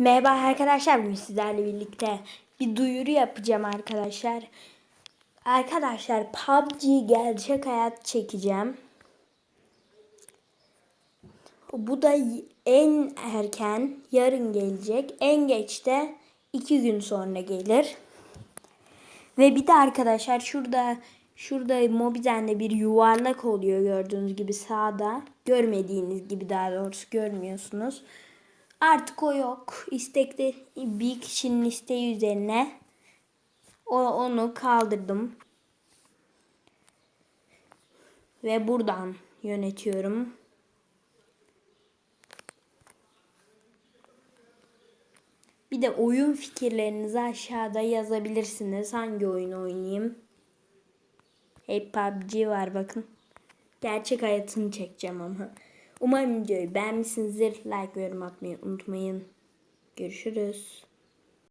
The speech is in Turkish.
Merhaba arkadaşlar bugün sizlerle birlikte bir duyuru yapacağım arkadaşlar. Arkadaşlar PUBG gerçek hayat çekeceğim. Bu da en erken yarın gelecek. En geç de iki gün sonra gelir. Ve bir de arkadaşlar şurada şurada Mobizen'de bir yuvarlak oluyor gördüğünüz gibi sağda. Görmediğiniz gibi daha doğrusu görmüyorsunuz. Artık o yok. İstekli bir kişinin isteği üzerine o onu kaldırdım. Ve buradan yönetiyorum. Bir de oyun fikirlerinizi aşağıda yazabilirsiniz. Hangi oyun oynayayım? Hep PUBG var bakın. Gerçek hayatını çekeceğim ama. Umarım videoyu beğenmişsinizdir. Like ve yorum atmayı unutmayın. Görüşürüz.